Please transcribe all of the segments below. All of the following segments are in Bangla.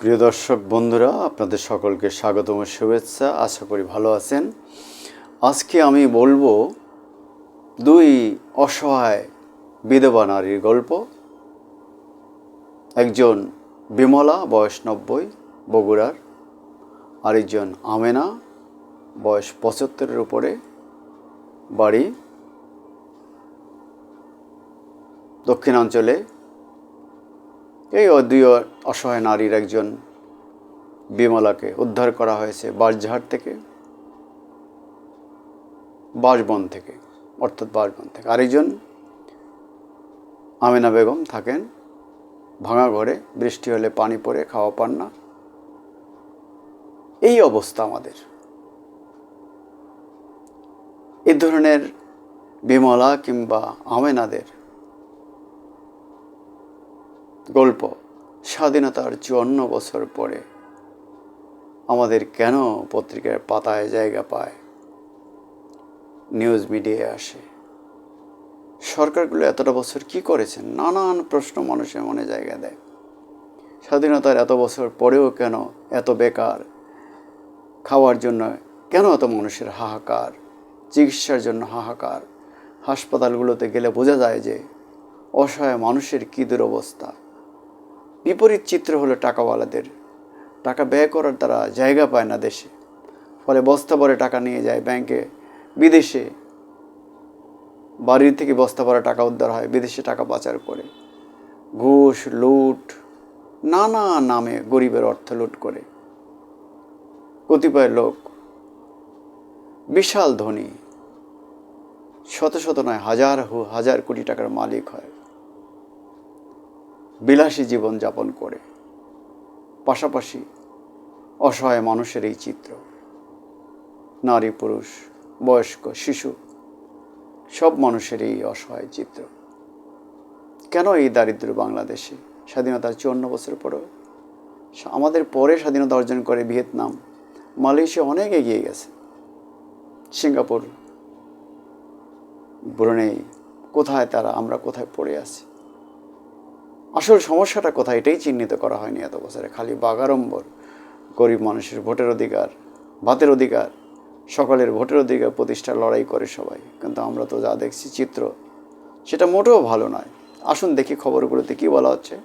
প্রিয় দর্শক বন্ধুরা, আপনাদের সকলকে স্বাগতম শুভেচ্ছা। আশা করি ভালো আছেন। আজকে আমি বলব দুই অসহায় বিধবা নারীর গল্প। একজন বিমলা, বয়স নব্বই, বগুড়ার। আরেকজন আমেনা, বয়স পঁচাত্তরের উপরে, বাড়ি দক্ষিণাঞ্চলে। এই দুই অসহায় নারীর একজন বিমলাকে উদ্ধার করা হয়েছে বাঁশঝাড় থেকে, বাঁশবন থেকে, অর্থাৎ বাঁশবন থেকে। আরেকজন আমেনা বেগম থাকেন, ভাঙা ঘরে বৃষ্টি হলে পানি পড়ে খাওয়া পান না। এই অবস্থা আমাদের। এ ধরনের বিমলা কিংবা আমেনাদের গল্প স্বাধীনতার চুয়ান্ন বছর পরে। আমাদের কেন পত্রিকার পাতায় জায়গা পায়? নিউজ মিডিয়ায় আসে। সরকারগুলো এতটা বছর কি করেছেন? নানান প্রশ্ন মানুষের মনে জায়গা দেয়। স্বাধীনতার এত বছর পরেও কেন এত বেকার? খাওয়ার জন্য কেন এত মানুষের হাহাকার? চিকিৎসার জন্য হাহাকার? হাসপাতালগুলোতে গেলে বোঝা যায় যে অসহায় মানুষের কী দুরবস্থা? বিপরীত চিত্র হলো টাকাওয়ালাদের। টাকা ব্যয় করার তারা জায়গা পায় না দেশে। ফলে বস্তা ভরে টাকা নিয়ে যায় ব্যাংকে। বিদেশে বাড়ির থেকে বস্তা ভরা টাকা উদ্ধার হয়, বিদেশে টাকা পাচার করে। ঘুষ, লুট, নানা নামে গরিবের অর্থ লুট করে। কতিপয় লোক বিশাল ধনী, শত শত নয়, হাজার হু- হাজার কোটি টাকার মালিক হয়। বিলাসী জীবন যাপন করে। পাশাপাশি অসহায় মানুষের এই চিত্র, নারী, পুরুষ, বয়স্ক, শিশু, সব মানুষের এই অসহায় চিত্র। কেন এই দারিদ্র বাংলাদেশে? স্বাধীনতার চুয়ান্ন বছর পরেও? আমাদের পরে স্বাধীনতা অর্জন করে ভিয়েতনাম, মালয়েশিয়া অনেক এগিয়ে গেছে। সিঙ্গাপুর, ব্রুনেই, কোথায় তারা, আমরা কোথায় পড়ে আছি? আসল সমস্যাটা কোথায়? এটাই চিহ্নিত করা হয়নি এত বছরে। খালি বাগাড়ম্বর, গরিব মানুষের ভোটের অধিকার, ভাতের অধিকার, সকলের ভোটের অধিকার প্রতিষ্ঠার লড়াই করে সবাই। কিন্তু আমরা তো যা দেখছি, চিত্র, সেটা মোটেও ভালো নয়। আসুন দেখি খবরগুলোতে কী বলা হচ্ছে।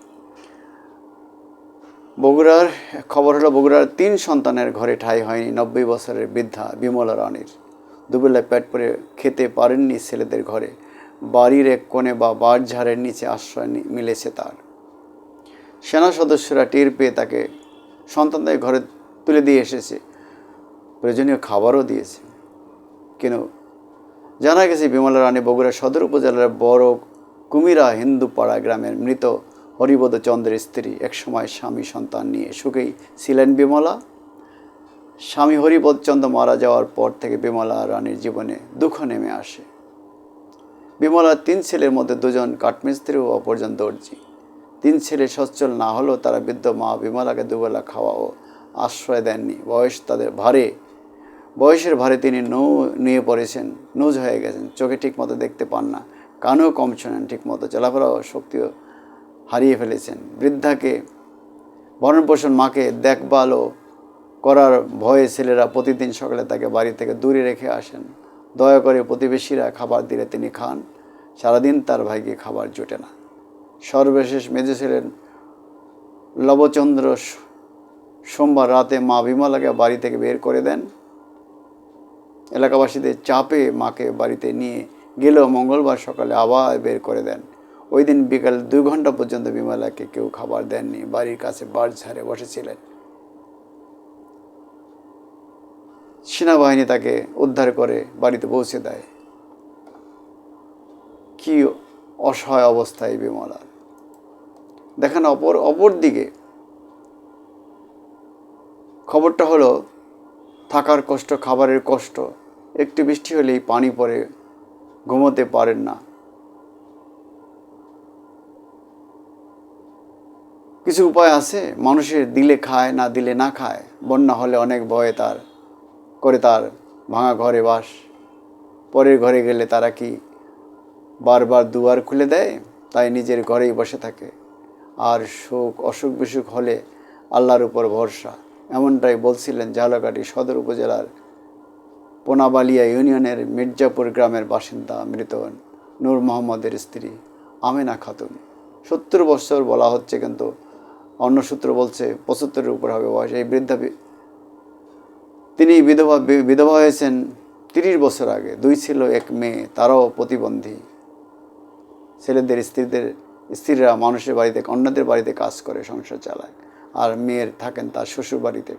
বগুড়ার, খবর হলো বগুড়ার তিন সন্তানের ঘরে ঠাঁই হয়নি নব্বই বছরের বৃদ্ধা বিমলা রানীর। দুবেলায় পেট পরে খেতে পারেননি ছেলেদের ঘরে। বাড়ির এক কোণে বা বাঁশঝাড়ের নিচে আশ্রয় মিলেছে তার। সেনা সদস্যরা টের পেয়ে তাকে সন্তানদের ঘরে তুলে দিয়ে এসেছে। প্রয়োজনীয় খাবারও দিয়েছে। কেন? জানা গেছে, বিমলা রানী বগুড়া সদর উপজেলার বড় কুমিরা হিন্দুপাড়া গ্রামের মৃত হরিবোধ চন্দ্রের স্ত্রী একসময় স্বামী সন্তান নিয়ে সুখেই ছিলেন বিমলা। স্বামী হরিবোধ চন্দ্র মারা যাওয়ার পর থেকে বিমলা রানীর জীবনে দুঃখ নেমে আসে। বিমলার তিন ছেলের মধ্যে দুজন কাঠমিস্ত্রি ও অপরজন দর্জি। তিন ছেলে সচ্ছল না হলেও তারা বৃদ্ধ মা বিমলাকে দুবেলা খাওয়া ও আশ্রয় দেননি। বয়স তাদের ভারে। বয়সের ভারে তিনি নৌ নিয়ে পড়েছেন। নুজ হয়ে গেছেন। চোখে ঠিকমতো দেখতে পান না। কানেও কম শোনেন। ঠিকমতো চলাফেরা ও শক্তিও হারিয়ে ফেলেছেন। বৃদ্ধাকে ভরণ পোষণ মাকে দেখভাল ও করার ভয়ে ছেলেরা প্রতিদিন সকালে তাকে বাড়ি থেকে দূরে রেখে আসেন। দয়া করে প্রতিবেশীরা খাবার দিলে তিনি খান। সারাদিন তার ভাইকে খাবার জোটে না। সর্বশেষ মেজে ছিলেন লবচন্দ্র সোমবার রাতে মা বিমলাকে বাড়ি থেকে বের করে দেন। এলাকাবাসীদের চাপে মাকে বাড়িতে নিয়ে গেলেও মঙ্গলবার সকালে আবার বের করে দেন। ওই দিন বিকাল দুই ঘণ্টা পর্যন্ত বিমলাকে কেউ খাবার দেননি। বাড়ির কাছে বাড় ঝাড়ে বসেছিলেন। সেনাবাহিনী তাকে উদ্ধার করে বাড়িতে পৌঁছে দেয়। কি অসহায় অবস্থায় বিমলার। দেখেন অপর অপর দিকে খবরটা হলো, থাকার কষ্ট, খাবারের কষ্ট, একটু বৃষ্টি হলেই পানি পড়ে ঘুমোতে পারেন না। কিছু উপায় আছে? মানুষের দিলে খায়, না দিলে না খায়। বন্যা হলে অনেক ভয়ে তার। করে তার ভাঙা ঘরে বাস। পরের ঘরে গেলে তারা কি বারবার দুয়ার খুলে দেয়? তাই নিজের ঘরেই বসে থাকে। আর সুখ, অসুখ, বিসুখ হলে আল্লাহর উপর ভরসা। এমনটাই বলছিলেন ঝালকাঠি সদর উপজেলার পোনাবালিয়া ইউনিয়নের মির্জাপুর গ্রামের বাসিন্দা মৃত নূর মোহাম্মদের স্ত্রী আমেনা খাতুন। সত্তর বছর বলা হচ্ছে কিন্তু অন্য সূত্র বলছে পঁচাত্তরের উপর হবে বয়স। এই বৃদ্ধা তিনি বিধবা বিধবা হয়েছেন তিরিশ বছর আগে। দুই ছিল এক মেয়ে, তারাও প্রতিবন্ধী। ছেলেদের স্ত্রীদের, স্ত্রীরা মানুষের বাড়িতে, অন্যদের বাড়িতে কাজ করে, সংসার চালায়। আর মেয়ের থাকেন তার শ্বশুর বাড়িতে।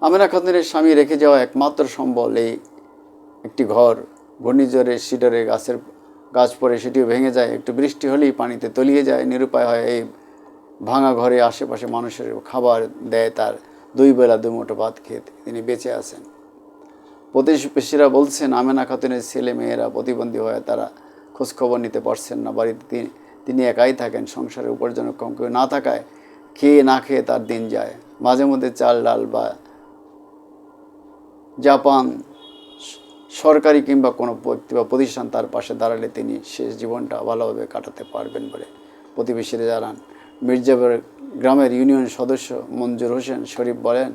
আমেনা খাতুনের স্বামী রেখে যাওয়া একমাত্র সম্বল এই একটি ঘর। ঘূর্ণিঝড়ে সিডরে গাছের গাছ পড়ে, সেটিও ভেঙে যায়। একটু বৃষ্টি হলেই পানিতে তলিয়ে যায়। নিরুপায় হয় এই ভাঙা ঘরে আশেপাশে মানুষের খাবার দেয়, তার দুই বেলা দুমুঠো ভাত খেয়ে তিনি বেঁচে আছেন। প্রতিবেশীরা বলছেন, আমেনা খাতুনের ছেলে মেয়েরা প্রতিবন্ধী হয়ে তারা খোঁজখবর নিতে পারছেন না। বাড়িতে তিনি তিনি একাই থাকেন সংসারে উপার্জনক্ষম কেউ না থাকায় খেয়ে না খেয়ে তার দিন যায়। মাঝে মধ্যে চাল, ডাল বা জাপান সরকারি কিংবা কোনো ব্যক্তি বা প্রতিষ্ঠান তার পাশে দাঁড়ালে তিনি শেষ জীবনটা ভালোভাবে কাটাতে পারবেন বলে প্রতিবেশীরা জানান। মির্জাপুর গ্রামের ইউনিয়ন সদস্য মঞ্জুর হোসেন শরীফ বলেন,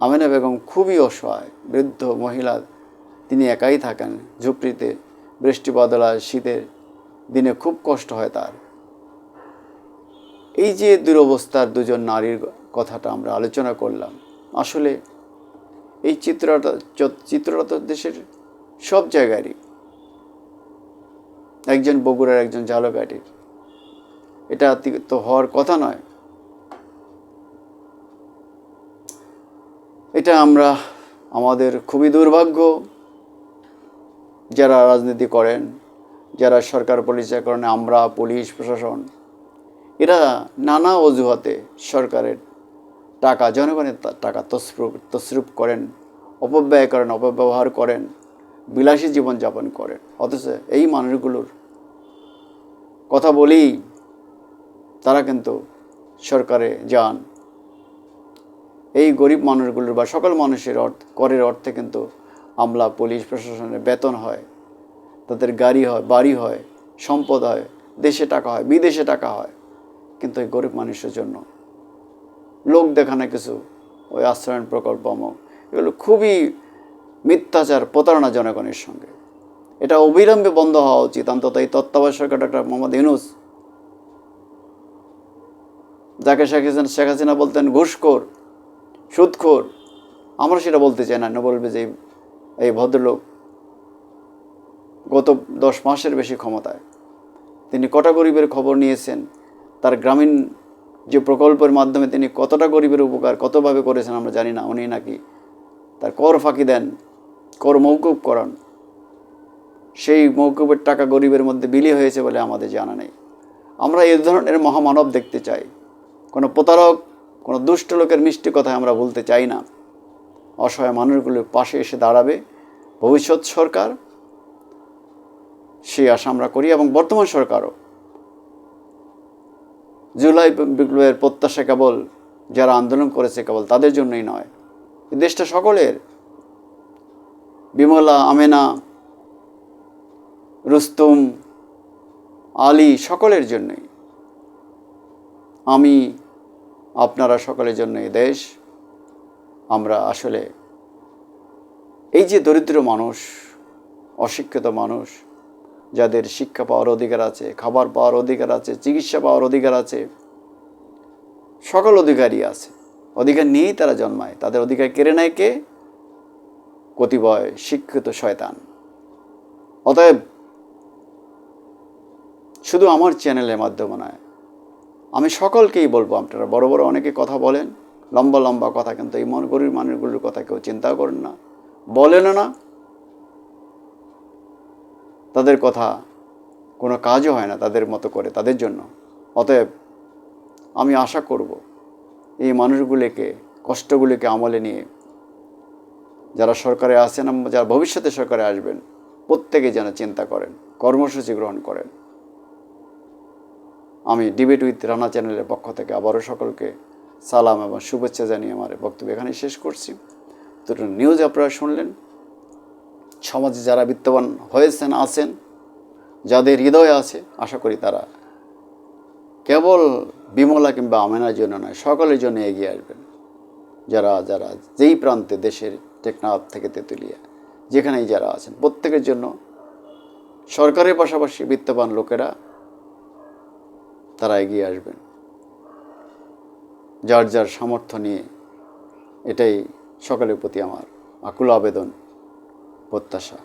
আমেনা বেগম খুবই অসহায়, বৃদ্ধ, মহিলা, তিনি একাই থাকেন। ঝুপড়িতে বৃষ্টি বাদলা শীতের দিনে খুব কষ্ট হয় তার। এই যে দুরবস্থার দুজন নারীর কথাটা আমরা আলোচনা করলাম, আসলে এই চিত্রটা চ- চিত্রটা তো দেশের সব জায়গারই। একজন বগুড়ার একজন ঝালকাঠির এটা তি- হওয়ার কথা নয়। এটা আমরা, আমাদের খুবই দুর্ভাগ্য। যারা রাজনীতি করেন, যারা সরকার পরিচয় করেন, আমরা, পুলিশ, প্রশাসন, এরা নানা অজুহাতে সরকারের টাকা, জনগণের টাকা তসরুপ তসরুপ করেন, অপব্যয় করেন, অপব্যবহার করেন, বিলাসী জীবনযাপন করেন। অথচ এই মানুষগুলোর কথা বলেই তারা কিন্তু সরকারে যান। এই গরিব মানুষগুলোর বা সকল মানুষের অর্থ, করের অর্থে কিন্তু আমলা, পুলিশ প্রশাসনের বেতন হয়। তাদের গাড়ি হয়, বাড়ি হয়, সম্পদ হয়, দেশে টাকা হয়, বিদেশে টাকা হয়। কিন্তু এই গরিব মানুষের জন্য লোক দেখানো কিছু, ওই আশ্রয়ণ প্রকল্প অমুক এগুলো খুবই মিথ্যাচার, প্রতারণা জনগণের সঙ্গে। এটা অবিলম্বে বন্ধ হওয়া উচিত। অন্তত এই তত্ত্বাবধায়ক ডক্টর মোহাম্মদ ইউনুস যাকে শেখ হাসিনা শেখ হাসিনা বলতেন ঘুষখোর, সুদখোর, আমরা সেটা বলতে চাই না। বলবে যে এই- ভদ্রলোক গত দশ মাসের বেশি ক্ষমতায়। তিনি কটা গরিবের খবর নিয়েছেন? তার গ্রামীণ যে প্রকল্পের মাধ্যমে তিনি কতটা গরিবের উপকার, কতভাবে করেছেন আমরা জানি না। উনি নাকি তার কর ফাঁকি দেন, কর মৌকুব করান। সেই মৌকুবের টাকা গরিবের মধ্যে বিলি হয়েছে বলে আমাদের জানা নেই। আমরা এই ধরনের মহামানব দেখতে চাই। কোনো প্রতারক, কোনো দুষ্ট লোকের মিষ্টি কথায় আমরা বলতে চাই না। অসহায় মানুষগুলোর পাশে এসে দাঁড়াবে ভবিষ্যৎ সরকার। সেই আশা আমরা করি এবং বর্তমান সরকারও। জুলাই বিপ্লবের প্রত্যাশা কেবল যারা আন্দোলন করেছে কেবল তাদের জন্যই নয় দেশটা সকলের। বিমলা, আমেনা, রুস্তুম, আলী সকলের জন্যই। আমি আপনারা সকলের জন্য এ দেশ, আমরা আসলে এই যে দরিদ্র মানুষ, অশিক্ষিত মানুষ, যাদের শিক্ষা পাওয়ার অধিকার আছে, খাবার পাওয়ার অধিকার আছে, চিকিৎসা পাওয়ার অধিকার আছে, সকল অধিকারই আছে। অধিকার নিয়েই তারা জন্মায়। তাদের অধিকার কেড়ে নেয় কে? কতিপয় শিক্ষিত শয়তান। অতএব, শুধু আমার চ্যানেলের মাধ্যমে নয় আমি সকলকেই বলব আপনারা, বড় বড় অনেকে কথা বলেন, লম্বা লম্বা কথা, কিন্তু এই মন গরিব মানুষগুলোর কথা কেউ চিন্তা করেন না। বলেনও না, তাদের কথা কোনো কাজও হয় না তাদের মতো করে, তাদের জন্য। অতএব আমি আশা করব এই মানুষগুলিকে, কষ্টগুলিকে আমলে নিয়ে, যারা সরকারে এবং যারা ভবিষ্যতে সরকারে আসবেন, প্রত্যেকে যেন চিন্তা করেন, কর্মসূচি গ্রহণ করেন। আমি ডিবেট উইথ রানা চ্যানেলের পক্ষ থেকে আবারও সকলকে সালাম এবং শুভেচ্ছা জানিয়ে আমার বক্তব্য এখানে শেষ করছি। দুটো নিউজ আপনারা শুনলেন। সমাজে যারা বিত্তবান হয়েছেন, আছেন, যাদের হৃদয় আছে, আশা করি তারা কেবল বিমলা কিংবা আমেনার জন্য নয়, সকলের জন্য এগিয়ে আসবেন। যারা যারা যেই প্রান্তে দেশের টেকনাফ থেকে তেঁতুলিয়া, যেখানেই যারা আছেন, প্রত্যেকের জন্য সরকারের পাশাপাশি বিত্তবান লোকেরা তারা এগিয়ে আসবেন। যার যার সামর্থ্য নিয়ে এটাই সকলের প্রতি আমার আকুল আবেদন, প্রত্যাশা।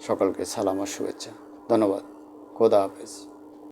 সকলকে সালাম আর শুভেচ্ছা। ধন্যবাদ। খোদা হাফেজ।